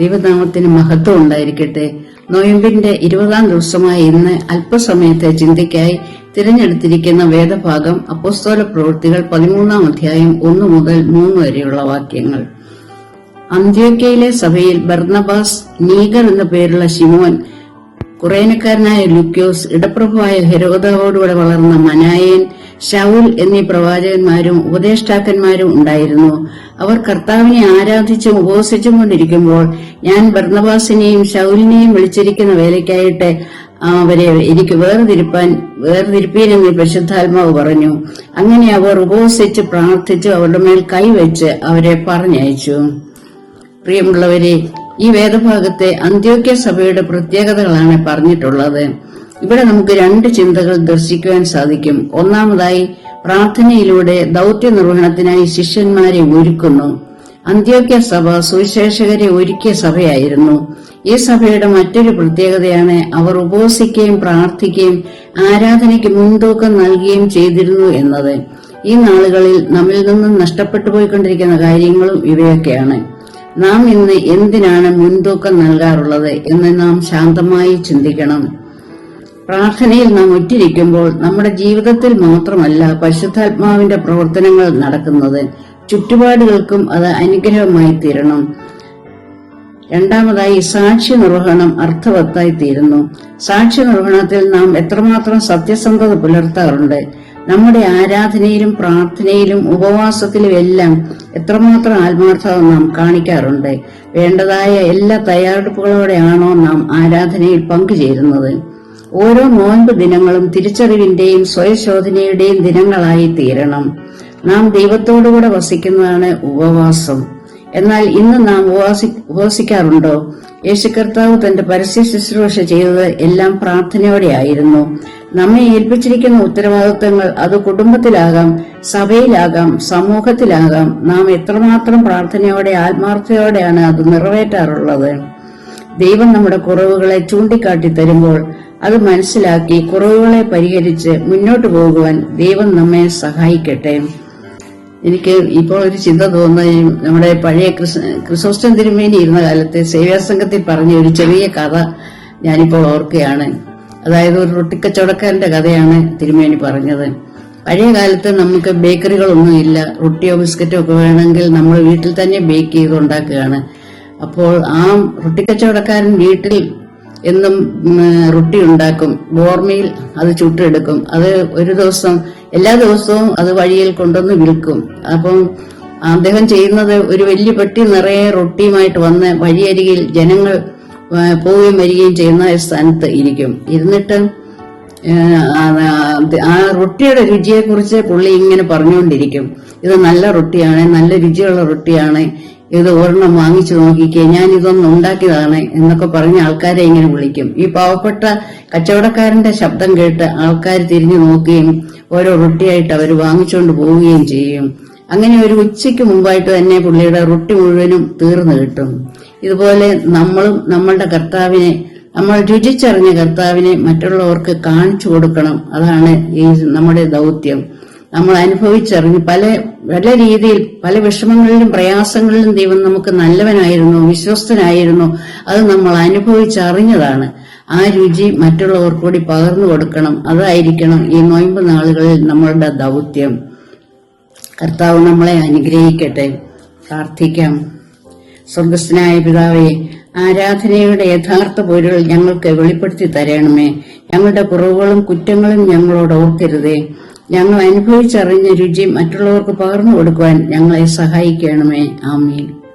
ദൈവനാമത്തിന് മഹത്വം ഉണ്ടായിരിക്കട്ടെ. നോയമ്പിന്റെ ഇരുപതാം ദിവസമായ ഇന്ന് അല്പസമയത്തെ ചിന്തയ്ക്കായി തിരഞ്ഞെടുത്തിരിക്കുന്ന വേദഭാഗം അപ്പോസ്തോല പ്രവൃത്തികൾ പതിമൂന്നാം അധ്യായം ഒന്നു മുതൽ മൂന്ന് വരെയുള്ള വാക്യങ്ങൾ. അന്ത്യോക്കയിലെ സഭയിൽ ബർണബാസ് നീഗർ എന്ന പേരുള്ള ശിമോൻ കുറേനക്കാരനായ ലുക്യോസ് ഇടപ്രഭുവായ ഹെരോദാവോടുകൂടെ വളർന്ന മനായൻ ഷൗൽ എന്നീ പ്രവാചകന്മാരും ഉപദേഷ്ടാക്കന്മാരും ഉണ്ടായിരുന്നു. അവർ കർത്താവിനെ ആരാധിച്ചും ഉപവസിച്ചും കൊണ്ടിരിക്കുമ്പോൾ ഞാൻ ഭർണവാസിനെയും ഷൗലിനെയും വിളിച്ചിരിക്കുന്ന വേലയ്ക്കായിട്ട് അവരെ എനിക്ക് വേർതിരിപ്പാൻ വേർതിരിപ്പീനെന്ന് പരിശുദ്ധാത്മാവ് പറഞ്ഞു. അങ്ങനെ അവർ ഉപവസിച്ച് പ്രാർത്ഥിച്ചു അവരുടെ മേൽ കൈവച്ച് അവരെ പറഞ്ഞയച്ചു. പ്രിയമുള്ളവരെ ഈ വേദഭാഗത്തെ അന്ത്യോക്യ സഭയുടെ പ്രത്യേകതകളാണ് പറഞ്ഞിട്ടുള്ളത്. ഇവിടെ നമുക്ക് രണ്ട് ചിന്തകൾ ദർശിക്കുവാൻ സാധിക്കും. ഒന്നാമതായി പ്രാർത്ഥനയിലൂടെ ദൗത്യ നിർവഹണത്തിനായി ശിഷ്യന്മാരെ ഒരുക്കുന്നു. അന്ത്യോക്യ സഭ സുവിശേഷകരെ ഒരുക്കിയ സഭയായിരുന്നു. ഈ സഭയുടെ മറ്റൊരു പ്രത്യേകതയാണ് അവർ ഉപവസിക്കുകയും പ്രാർത്ഥിക്കുകയും ആരാധനയ്ക്ക് മുൻതൂക്കം നൽകുകയും ചെയ്തിരുന്നു എന്നത്. ഈ നാളുകളിൽ നമ്മിൽ നിന്നും നഷ്ടപ്പെട്ടു പോയിക്കൊണ്ടിരിക്കുന്ന കാര്യങ്ങളും ഇവയൊക്കെയാണ്. നാം ഇന്ന് എന്തിനാണ് മുൻതൂക്കം നൽകാറുള്ളത് എന്ന് നാം ശാന്തമായി ചിന്തിക്കണം. പ്രാർത്ഥനയിൽ നാം ഒറ്റിരിക്കുമ്പോൾ നമ്മുടെ ജീവിതത്തിൽ മാത്രമല്ല പരിശുദ്ധാത്മാവിന്റെ പ്രവർത്തനങ്ങൾ നടക്കുന്നത്. ചുറ്റുപാടുകൾക്കും അത് അനുഗ്രഹമായി തീരണം. രണ്ടാമതായി സാക്ഷി നിർവഹണം അർത്ഥവത്തായി തീരുന്നു. സാക്ഷി നിർവഹണത്തിൽ നാം എത്രമാത്രം സത്യസന്ധത പുലർത്താറുണ്ട്. നമ്മുടെ ആരാധനയിലും പ്രാർത്ഥനയിലും ഉപവാസത്തിലും എല്ലാം എത്രമാത്രം ആത്മാർത്ഥത നാം കാണിക്കാറുണ്ട്. വേണ്ടതായ എല്ലാ തയ്യാറെടുപ്പുകളോടെയാണോ നാം ആരാധനയിൽ പങ്കുചേരുന്നത്. ഓരോ നോൻപ് ദിനങ്ങളും തിരിച്ചറിവിന്റെയും സ്വയശോധനയുടെയും ദിനങ്ങളായി തീരണം. നാം ദൈവത്തോടുകൂടെ വസിക്കുന്നതാണ് ഉപവാസം. എന്നാൽ ഇന്ന് നാം ഉപവാസി ഉപവസിക്കാറുണ്ടോ? യേശു കർത്താവ് തന്റെ പരസ്യ ശുശ്രൂഷ ചെയ്തത് എല്ലാം പ്രാർത്ഥനയോടെയായിരുന്നു നമ്മെ ഏൽപ്പിച്ചിരിക്കുന്ന ഉത്തരവാദിത്വങ്ങൾ അത് കുടുംബത്തിലാകാം സഭയിലാകാം സമൂഹത്തിലാകാം. നാം എത്രമാത്രം പ്രാർത്ഥനയോടെ ആത്മാർത്ഥതയോടെയാണ് അത് നിറവേറ്റാറുള്ളത്. ദൈവം നമ്മുടെ കുറവുകളെ ചൂണ്ടിക്കാട്ടി തരുമ്പോൾ അത് മനസ്സിലാക്കി കുറവുകളെ പരിഹരിച്ച് മുന്നോട്ട് പോകുവാൻ ദൈവം നമ്മെ സഹായിക്കട്ടെ. എനിക്ക് ഇപ്പോൾ ഒരു ചിന്ത തോന്നുകയും നമ്മുടെ പഴയ ക്രിസ് ക്രിസോസ്റ്റം തിരുമേനി ഇരുന്ന കാലത്തെ സേവാസംഘത്തിൽ പറഞ്ഞ ഒരു ചെറിയ കഥ ഞാനിപ്പോൾ ഓർക്കുകയാണ്. അതായത് ഒരു റൊട്ടിക്കച്ചവടക്കാരന്റെ കഥയാണ് തിരുമേനി പറഞ്ഞത്. പഴയ കാലത്ത് നമുക്ക് ബേക്കറികളൊന്നും ഇല്ല. റൊട്ടിയോ ബിസ്ക്കറ്റോ ഒക്കെ വേണമെങ്കിൽ നമ്മൾ വീട്ടിൽ തന്നെ ബേക്ക് ചെയ്ത് ഉണ്ടാക്കുകയാണ്. അപ്പോൾ ആ റൊട്ടിക്കച്ചവടക്കാരൻ വീട്ടിൽ എന്നും റൊട്ടി ഉണ്ടാക്കും. ബോർമയിൽ അത് ചുട്ടെടുക്കും. അത് ഒരു ദിവസം എല്ലാ ദിവസവും അത് വഴിയിൽ കൊണ്ടുവന്ന് വിൽക്കും. അപ്പം അദ്ദേഹം ചെയ്യുന്നത് ഒരു വലിയ പെട്ടി നിറയെ റൊട്ടിയുമായിട്ട് വന്ന് വഴിയരികിൽ ജനങ്ങൾ പോവുകയും വരികയും ചെയ്യുന്ന ഒരു സ്ഥാനത്ത് ഇരിക്കും. ഇരുന്നിട്ട് ആ റൊട്ടിയുടെ രുചിയെക്കുറിച്ച് പുള്ളി ഇങ്ങനെ പറഞ്ഞുകൊണ്ടിരിക്കും. ഇത് നല്ല റൊട്ടിയാണ് നല്ല രുചിയുള്ള റൊട്ടിയാണ്. ഇത് ഒരെണ്ണം വാങ്ങിച്ചു നോക്കിക്കേ ഞാൻ ഇതൊന്നും ഉണ്ടാക്കിയതാണ് എന്നൊക്കെ പറഞ്ഞ് ആൾക്കാരെ ഇങ്ങനെ വിളിക്കും. ഈ പാവപ്പെട്ട കച്ചവടക്കാരന്റെ ശബ്ദം കേട്ട് ആൾക്കാർ തിരിഞ്ഞു നോക്കുകയും ഓരോ റൊട്ടിയായിട്ട് അവർ വാങ്ങിച്ചുകൊണ്ട് പോവുകയും ചെയ്യും. അങ്ങനെ ഒരു ഉച്ചയ്ക്ക് മുമ്പായിട്ട് തന്നെ പുള്ളിയുടെ റൊട്ടി മുഴുവനും തീർന്നു കിട്ടും. ഇതുപോലെ നമ്മളും നമ്മളുടെ കർത്താവിനെ നമ്മൾ രുചിച്ചറിഞ്ഞ കർത്താവിനെ മറ്റുള്ളവർക്ക് കാണിച്ചു കൊടുക്കണം. അതാണ് ഈ നമ്മുടെ ദൗത്യം. നമ്മൾ അനുഭവിച്ചറിഞ്ഞ് പല പല രീതിയിൽ പല വിഷമങ്ങളിലും പ്രയാസങ്ങളിലും ദൈവം നമുക്ക് നല്ലവനായിരുന്നു വിശ്വസ്തനായിരുന്നു. അത് നമ്മൾ അനുഭവിച്ചറിഞ്ഞതാണ്. ആ രുചി മറ്റുള്ളവർക്ക് കൂടി പകർന്നു കൊടുക്കണം. അതായിരിക്കണം ഈ നോയമ്പ് നാളുകളിൽ നമ്മളുടെ ദൗത്യം. കർത്താവ് നമ്മളെ അനുഗ്രഹിക്കട്ടെ. പ്രാർത്ഥിക്കാം. സ്വർഗസ്ഥനായ പിതാവേ ആരാധനയുടെ യഥാർത്ഥ പൊരുൾ ഞങ്ങൾക്ക് വെളിപ്പെടുത്തി തരണമേ. ഞങ്ങളുടെ കുറവുകളും കുറ്റങ്ങളും ഞങ്ങളോട് ഓർക്കരുതേ. ഞങ്ങൾ അനുഭവിച്ചറിഞ്ഞ രുചി മറ്റുള്ളവർക്ക് പകർന്നു കൊടുക്കുവാൻ ഞങ്ങളെ സഹായിക്കണമേ. ആമീൻ.